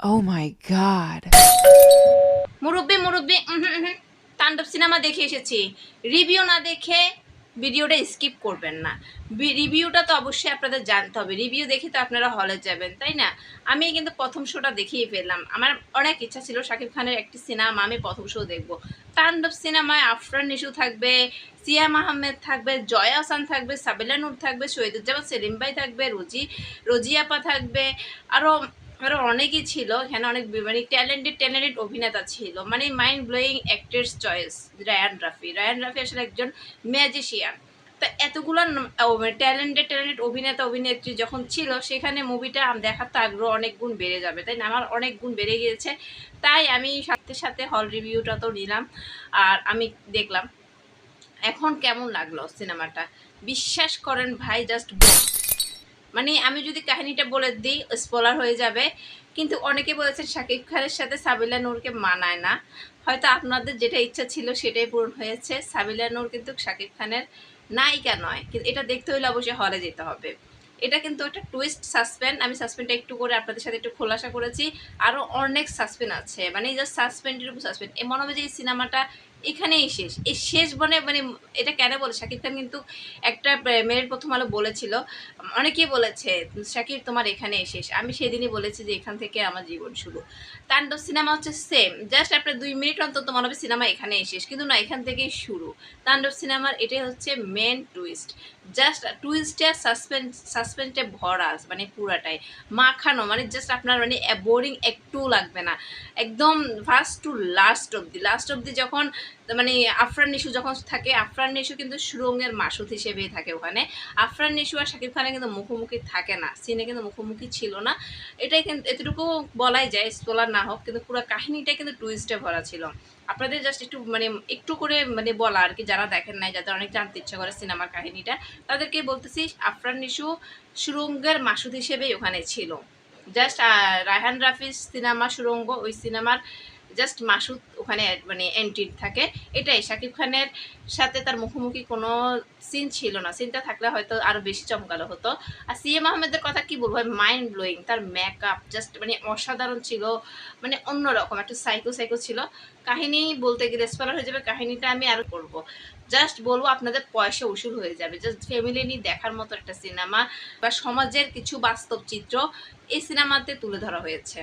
Oh my god. মুরব্বি মুরব্বি তাণ্ডব সিনেমা দেখে এসেছি। রিভিউ না দেখে ভিডিওটা স্কিপ করবেন না। রিভিউটা তো অবশ্যই আপনাদের জানতে হবে। রিভিউ দেখে তো আপনারা হলে যাবেন, তাই না? আমি কিন্তু প্রথম শোটা দেখিয়ে ফেললাম। আমার অনেক ইচ্ছা ছিল শাকিব খানের একটি সিনেমা আমি প্রথম শো দেখব। তাণ্ডব সিনেমায় আফরান নিশু থাকবে সিয়াম আহমেদ থাকবে, জয়া হাসান থাকবে, সাবিলা নূর থাকবে, শহীদুজ্জামান সেলিম ভাই থাকবে, রোজি রোজিয়াপা থাকবে আরও আরও অনেকই ছিল, এখানে অনেক মানে ট্যালেন্টেড ট্যালেন্টেড অভিনেতা ছিল। মানে mind blowing actor's choice Raihan Rafi Raihan Rafi আসলে একজন ম্যাজিশিয়ান তা এতগুলো ট্যালেন্টেড ট্যালেন্টেড অভিনেতা, অভিনেত্রী যখন ছিল, সেখানে মুভিটা দেখার তো আগ্রহ অনেক গুণ বেড়ে যাবে, তাই না? আমার অনেক গুণ বেড়ে গিয়েছে। তাই আমি সাথে সাথে হল রিভিউটা তো নিলাম, আর আমি দেখলাম, এখন কেমন লাগল সিনেমাটা বিশ্বাস করেন ভাই জাস্ট মানে আমি যদি কাহিনীটা বলে দিই স্পলার হয়ে যাবে। কিন্তু অনেকে বলেছেন শাকিব খানের সাথে সাবিলা নূরকে মানায় না। হয়তো আপনাদের যেটা ইচ্ছা ছিল সেটাই পূরণ হয়েছে। সাবিলা নূর কিন্তু শাকিব খানের নায়িকা নয়। কিন্তু এটা দেখতে হলে অবশ্যই হলে যেতে হবে। এটা কিন্তু একটা টুইস্ট সাসপেন্ড আমি সাসপেন্ডটা একটু করে আপনাদের সাথে একটু খোলাসা করেছি। আরও অনেক সাসপেন্ড আছে। মানে এই জাস্ট সাসপেন্ডের উপর সাসপেন্ড মনে হবে যে এই সিনেমাটা এখানেই শেষ। এই শেষ মানে মানে এটা কেন বলে? শাকিব খান কিন্তু একটা মেয়ের প্রথম আলো বলেছিল। অনেকেই বলেছে, শাকিব, তোমার এখানে শেষ। আমি সেদিনই বলেছি যে, এখান থেকে আমার জীবন শুরু। তাণ্ডব সিনেমা হচ্ছে সেম জাস্ট আপনার দুই মিনিট অন্তত মনে হবে সিনেমা এখানেই শেষ, কিন্তু না, এখান থেকেই শুরু। তাণ্ডব সিনেমার এটাই হচ্ছে মেন টুইস্ট জাস্ট টুইস্টে সাসপেন্স সাসপেন্সে ভরা মানে পুরাটাই। মাখানো মানে জাস্ট আপনার মানে বোরিং একটু লাগবে না। একদম ফার্স্ট টু লাস্ট অবধি। লাস্ট অবধি যখন মানে আফরান নিশু যখন থাকে, আফরান নিশু কিন্তু সুরঙ্গের মাসুদ হিসেবেই থাকে ওখানে। আফরান নিশু আর শাকিব খানের কিন্তু মুখোমুখি থাকে না, সিনে কিন্তু মুখোমুখি ছিল না। এটাই কিন্তু, এতটুকু বলাই যায় স্পলার না হোক, কিন্তু পুরো কাহিনীটাই কিন্তু টুইস্টে ভরা ছিল। আপনাদের জাস্ট একটু মানে একটু করে মানে বলা আর কি, যারা দেখেন নাই, যাদের অনেক জানতে ইচ্ছা করে সিনেমার কাহিনীটা, তাদেরকে বলতেছি, আফরান নিশু সুরঙ্গের মাসুদ হিসেবেই ওখানে ছিল। জাস্ট রায়হান রাফিজ সিনেমা সুরঙ্গ, ওই সিনেমার জাস্ট মাসুদ ওখানে মানে এন্ট্রি থাকে। এটাই, শাকিব খানের সাথে তার মুখোমুখি কোনো সিন ছিল না। সিনটা থাকলে হয়তো আরও বেশি চমকালো হতো। আর সিএম আহমেদের কথা কি বলব? মাইন্ড ব্লোয়িং তার মেকআপ জাস্ট মানে অসাধারণ ছিল। মানে অন্যরকম, একটা সাইকো সাইকো ছিল। কাহিনী বলতে গেলে স্পলার হয়ে যাবে, কাহিনীটা আমি আরও করব। জাস্ট বলব, আপনাদের পয়সা উসুল হয়ে যাবে। জাস্ট ফ্যামিলি নিয়ে দেখার মতো একটা সিনেমা বা সমাজের কিছু বাস্তব চিত্র এই সিনেমাতে তুলে ধরা হয়েছে।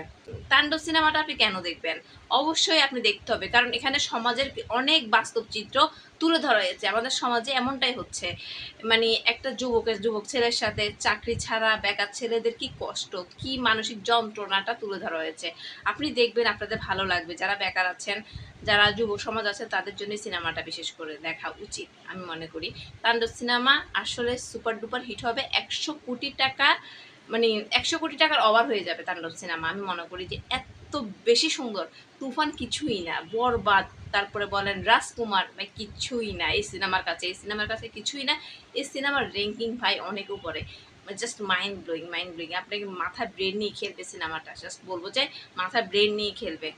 তাণ্ডব সিনেমাটা আপনি কেন দেখবেন? অবশ্যই আপনি দেখতে হবে। কারণ এখানে সমাজের অনেক বাস্তব চিত্র তুলে ধরা হয়েছে। আমাদের সমাজে এমনটাই হচ্ছে। মানে একটা যুবকের যুবক ছেলের সাথে চাকরি ছাড়া বেকার ছেলেদের কি কষ্ট, কি মানসিক যন্ত্রণাটা তুলে ধরা হয়েছে? আপনি দেখবেন আপনাদের ভালো লাগবে। যারা বেকার আছেন, যারা যুব সমাজ আছে, তাদের জন্য সিনেমাটা বিশেষ করে দেখা উচিত, আমি মনে করি। তাণ্ডব সিনেমা আসলে সুপার ডুপার হিট হবে। একশো কোটি টাকা মানে একশো কোটি টাকার ওভার হয়ে যাবে তাণ্ডব সিনেমা। আমি মনে করি যে এত বেশি সুন্দর। তুফান কিছুই না, বরবাদ। তারপরে বলেন, রাজকুমার মানে কিছুই না, এই সিনেমার কাছে, এই সিনেমার কাছে কিছুই না। এই সিনেমার র্যাঙ্কিং ভাই অনেক উপরে। Just mind blowing mind blowing আপনাকে মাথা ব্রেন নিয়ে খেলবে সিনেমাটা। জাস্ট বলব যে, মাথা ব্রেন নিয়ে খেলবে।